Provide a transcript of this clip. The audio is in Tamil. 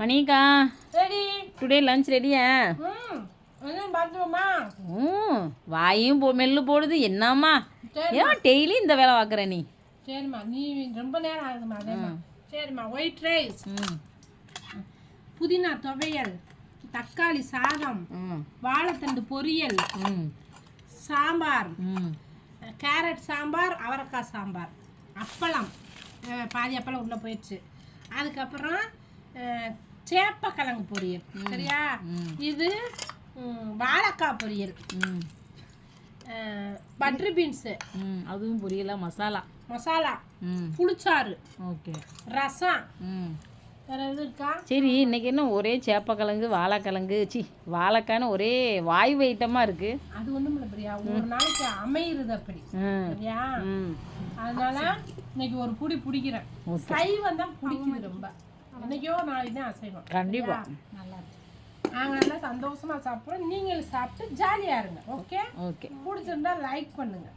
மணிக்கா ரெடி. டுடே லஞ்ச் ரெடியா ம் வாயும் போ மெல்லு போடுது. என்னம்மா? ஏன் டெய்லி இந்த வேலை பார்க்குற நீ? சரிம்மா நீ ரொம்ப நேரம் ஆகுதுமா சரிம்மா ஒயிட் ரைஸ் புதினா துவையல் தக்காளி சாதம் ம். வாழைத்தண்டு பொரியல் ம். சாம்பார் கேரட் சாம்பார் அவரைக்காய் சாம்பார். அப்பளம். பாதி அப்பளம் உள்ளே போயிடுச்சு. அதுக்கப்புறம் சேப்பக்கிழங்கு பொரியல். சரியா. இது வாழைக்காய் பொரியல். ம். பட்ரு பீன்ஸு. அதுவும் புரியல மசாலா. மசாலா. புளிச்சாறு. ஓகே. ரசம். சரி இன்னைக்கு என்ன ஒரே சேப்பக்கிழங்கு வாழைக்கிழங்கு சி வாழைக்கான்னு ஒரே வாய்வு ஐட்டமாக இருக்கு. அது ஒண்ணும் இல்லை பிரியா. ஒரு நாளைக்கு அமையுறது அப்படி. சரியா? அதனால இன்னைக்கு ஒரு புடி பிடிக்கிறேன். சைவம் தான் பிடிக்குது ரொம்ப. என்னைக்கோ நாளைக்கு தான் அசைவம். கண்டிப்பா. நல்லா நாங்கள் நல்லா சந்தோஷமா சாப்பிட்றோம். நீங்களும் சாப்பிட்டு ஜாலியா இருங்க ஓகே ஓகே பிடிச்சிருந்தா லைக் பண்ணுங்க.